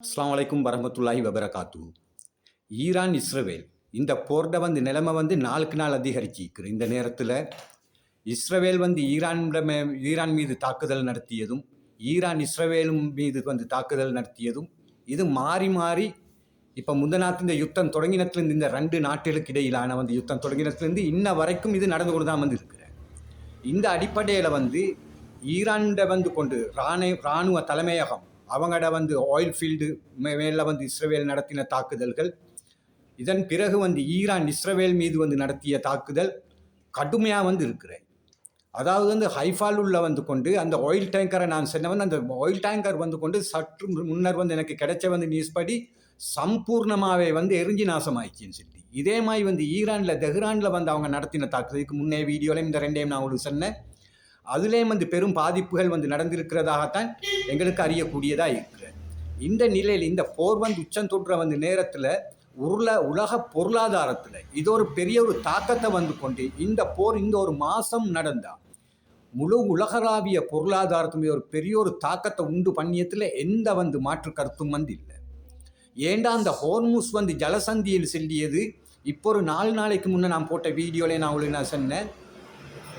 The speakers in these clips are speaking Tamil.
அஸ்லாம் அலைக்கும் வரமத்துல்லாஹி வபரகாத்து ஈரான் இஸ்ரவேல் இந்த போர்டை வந்து நிலைமை வந்து நாளுக்கு நாள் அதிகரிச்சிருக்குது. இந்த நேரத்தில் இஸ்ரவேல் வந்து ஈரானிடம் ஈரான் மீது தாக்குதல் நடத்தியதும் ஈரான் இஸ்ரவேலும் மீது வந்து தாக்குதல் நடத்தியதும் இது மாறி மாறி இப்போ முந்தநாத்து இந்த யுத்தம் தொடங்கினத்துலேருந்து இந்த ரெண்டு நாட்டுகளுக்கு இடையிலான வந்து யுத்தம் தொடங்கினத்துலேருந்து இன்ன வரைக்கும் இது நடந்து கொண்டு தான் வந்து இருக்கிறேன் இந்த அடிப்படையில் வந்து ஈரான்கிட்ட வந்து கொண்டு ராணை இராணுவ தலைமையகம் அவங்கட வந்து ஆயில் ஃபீல்டு மேலே வந்து இஸ்ரேல் நடத்தின தாக்குதல்கள். இதன் பிறகு வந்து ஈரான் இஸ்ரேல் மீது வந்து நடத்திய தாக்குதல் கடுமையாக வந்து இருக்கிறேன் அதாவது வந்து ஹைஃபால் உள்ள வந்து கொண்டு அந்த ஆயில் டேங்கரை நான் சொன்னவன் அந்த ஆயில் டேங்கர் வந்து கொண்டு சற்று முன்னர் வந்து எனக்கு கிடைச்ச வந்து நியூஸ் படி சம்பூர்ணமாகவே வந்து எரிஞ்சு நாசமாயிடுச்சின்னு சொல்லி இதே மாதிரி வந்து ஈரானில் தெஹ்ரானில் வந்து அவங்க நடத்தின தாக்குதலுக்கு முன்னே வீடியோலையும் இந்த ரெண்டையும் நான் உங்களுக்கு சொன்னேன். அதுலேயும் வந்து பெரும் பாதிப்புகள் வந்து நடந்திருக்கிறதாகத்தான் எங்களுக்கு அறியக்கூடியதாக இருக்கிறது. இந்த நிலையில் இந்த போர் வந்து உச்சம் தொற்ற வந்து நேரத்தில் உருள உலக பொருளாதாரத்தில் இது ஒரு பெரிய ஒரு தாக்கத்தை வந்து கொண்டு இந்த போர் இந்த ஒரு மாதம் நடந்தால் முழு உலகளாவிய பொருளாதாரத்துமே ஒரு பெரிய ஒரு தாக்கத்தை உண்டு பண்ணியத்தில் எந்த வந்து மாற்று கருத்தும் வந்து இல்லை. ஏண்டா அந்த ஹோர்முஸ் வந்து ஜலசந்தியில் செல்லியது? இப்போ ஒரு நாலு நாளைக்கு முன்னே நான் போட்ட வீடியோவில் நான் உங்களுக்கு நான் சொன்னேன்.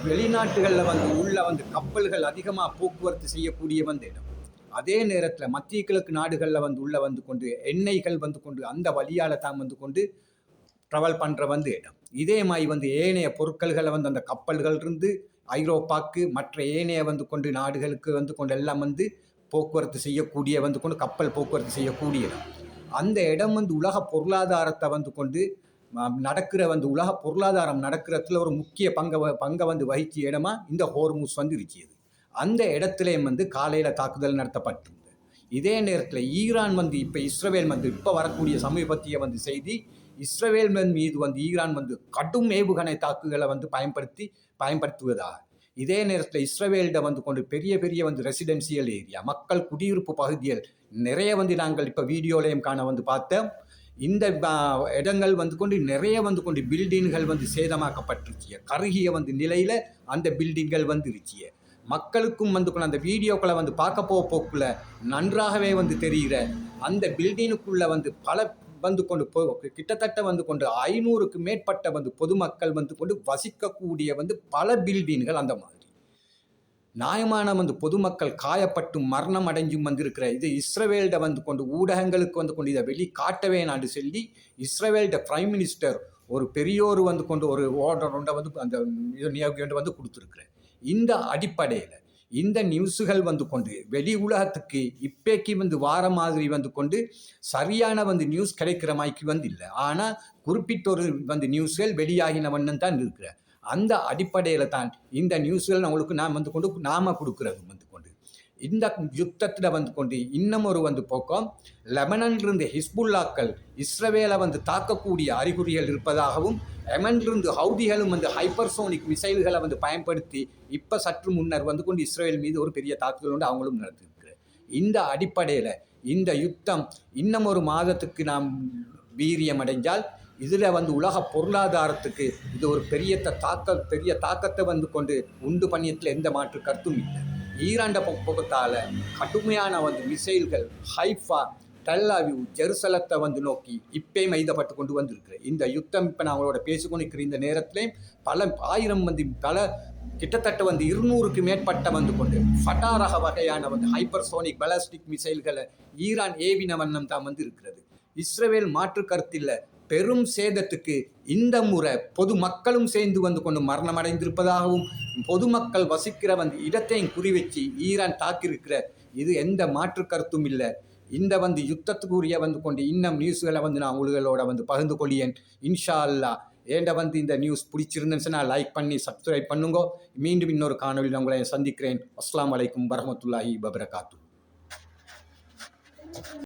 வெளிநாட்டுகளில் வந்து உள்ள வந்து கப்பல்கள் அதிகமாக போக்குவரத்து செய்யக்கூடிய வந்து இடம். அதே நேரத்தில் மத்திய கிழக்கு நாடுகளில் வந்து உள்ள வந்து கொண்டு எண்ணெய்கள் வந்து கொண்டு அந்த வழியால் தான் வந்து கொண்டு ட்ராவல் பண்ணுற வந்து இடம். இதே மாதிரி வந்து ஏனைய பொருட்கள்களை வந்து அந்த கப்பல்கள் இருந்து ஐரோப்பாக்கு மற்ற ஏனைய வந்து கொண்டு நாடுகளுக்கு வந்து கொண்டு எல்லாம் வந்து போக்குவரத்து செய்யக்கூடிய வந்து கொண்டு கப்பல் போக்குவரத்து செய்யக்கூடிய இடம். அந்த இடம் வந்து உலக பொருளாதாரத்தை வந்து கொண்டு நடக்கிற வந்து உலக பொருளாதாரம் நடக்கிறதுல ஒரு முக்கிய பங்கை பங்கை வந்து வகிச்ச இடமா இந்த ஹோர்மூஸ் வந்து இருக்கியது அந்த இடத்துலையும் வந்து காலையில் தாக்குதல் நடத்தப்பட்டிருந்தது. இதே நேரத்தில் ஈரான் வந்து இப்போ இஸ்ரேல் வந்து இப்போ வரக்கூடிய சமீபத்திய வந்து செய்தி இஸ்ரேல் மீது வந்து ஈரான் வந்து கடும் ஏவுகணை தாக்குதலை வந்து பயன்படுத்தி பயன்படுத்துவதாக. இதே நேரத்தில் இஸ்ரேலிட வந்து கொண்டு பெரிய பெரிய வந்து ரெசிடென்சியல் ஏரியா மக்கள் குடியிருப்பு பகுதிகள் நிறைய வந்து நாங்கள் இப்போ வீடியோலையும் காண வந்து பார்த்தோம். இந்த இடங்கள் வந்து கொண்டு நிறைய வந்து கொண்டு பில்டிங்குகள் வந்து சேதமாக்கப்பட்டிருச்சிய கருகிய வந்து நிலையில் அந்த பில்டிங்கள் வந்துருச்சிய மக்களுக்கும் வந்து கொண்டு அந்த வீடியோக்களை வந்து பார்க்க போக போக்குள்ள நன்றாகவே வந்து தெரிகிற அந்த பில்டிங்குக்குள்ளே வந்து பல வந்து கொண்டு போ கிட்டத்தட்ட வந்து கொண்டு ஐநூறுக்கு மேற்பட்ட வந்து பொதுமக்கள் வந்து கொண்டு வசிக்கக்கூடிய வந்து பல பில்டிங்குகள் அந்த மாதிரி. நியாயமான வந்து பொதுமக்கள் காயப்பட்டு மரணம் அடைஞ்சும் வந்திருக்கிற இது இஸ்ரேவேல்ட வந்து கொண்டு ஊடகங்களுக்கு வந்து கொண்டு இதை வெளி காட்டவே நான் சொல்லி இஸ்ரேவேல்ட பிரைம் மினிஸ்டர் ஒரு பெரியோர் வந்து கொண்டு ஒரு ஓர்டர் ஒன்றை வந்து அந்த நியோகம் வந்து கொடுத்துருக்குறேன் இந்த அடிப்படையில் இந்த நியூஸுகள் வந்து கொண்டு வெளி உலகத்துக்கு இப்பேக்கு வந்து வார மாதிரி வந்து கொண்டு சரியான வந்து நியூஸ் கிடைக்கிற மாதிரிக்கு வந்து இல்லை. ஆனால் குறிப்பிட்ட ஒரு வந்து நியூஸ்கள் வெளியாகின வண்ணம் தான் இருக்கிறேன் அந்த அடிப்படையில் தான் இந்த நியூஸ்கள் நம்மளுக்கு நாம் வந்து கொண்டு நாம கொடுக்குறது வந்து கொண்டு. இந்த யுத்தத்தில் வந்து கொண்டு இன்னும் ஒரு வந்து போக்கம் லெமனன்லிருந்து ஹிஸ்புல்லாக்கள் இஸ்ரவேலை வந்து தாக்கக்கூடிய அறிகுறிகள் இருப்பதாகவும் லெமன்லிருந்து ஹவுதிகளும் வந்து ஹைப்பர்சோனிக் மிசைல்களை வந்து பயன்படுத்தி இப்போ சற்று முன்னர் வந்து கொண்டு இஸ்ரேல் மீது ஒரு பெரிய தாக்குதல் உண்டு அவங்களும் நடத்திருக்கு இந்த அடிப்படையில் இந்த யுத்தம் இன்னும் ஒரு மாதத்துக்கு நாம் வீரியம் அடைஞ்சால் இதில் வந்து உலக பொருளாதாரத்துக்கு இது ஒரு பெரிய தாக்க பெரிய தாக்கத்தை வந்து கொண்டு உண்டு பண்ணியத்தில் எந்த மாற்று கருத்தும் இல்லை. ஈராண்ட பக்கத்தால் கடுமையான வந்து மிசைல்கள் ஹைஃபா டல்லாவியூ ஜெருசலத்தை வந்து நோக்கி இப்பே மைதப்பட்டு கொண்டு வந்திருக்கிறேன் இந்த யுத்தம் இப்போ நான் அவங்களோட பேசிக்கொண்டிருக்கிற இந்த நேரத்திலையும் பல ஆயிரம் வந்து பல கிட்டத்தட்ட வந்து இருநூறுக்கு மேற்பட்ட வந்து கொண்டு ஃபட்டாரக வகையான வந்து ஹைப்பர்சோனிக் பலாஸ்டிக் மிசைல்களை ஈரான் ஏவின வண்ணம் தான் வந்து இருக்கிறது. இஸ்ரேல் மாற்று கருத்தில் பெரும் சேதத்துக்கு இந்த முறை பொதுமக்களும் சேர்ந்து வந்து கொண்டு மரணம் அடைந்திருப்பதாகவும் பொதுமக்கள் வசிக்கிற வந்து இடத்தையும் குறிவச்சு ஈரான் தாக்கியிருக்கிற இது எந்த மாற்று கருத்தும் இல்லை. இந்த வந்து யுத்தத்துக்குரிய வந்து கொண்டு இன்னும் நியூஸ்களை வந்து நான் உங்களோட வந்து பகிர்ந்து கொள்ளியேன் இன்ஷா அல்லா ஏண்ட வந்து இந்த நியூஸ் பிடிச்சிருந்துச்சுன்னா லைக் பண்ணி சப்ஸ்கிரைப் பண்ணுங்க. மீண்டும் இன்னொரு காணொலியில் உங்களை சந்திக்கிறேன். அஸ்லாம் வலைக்கம் வரமத்துல்லாஹி பபரகாத்து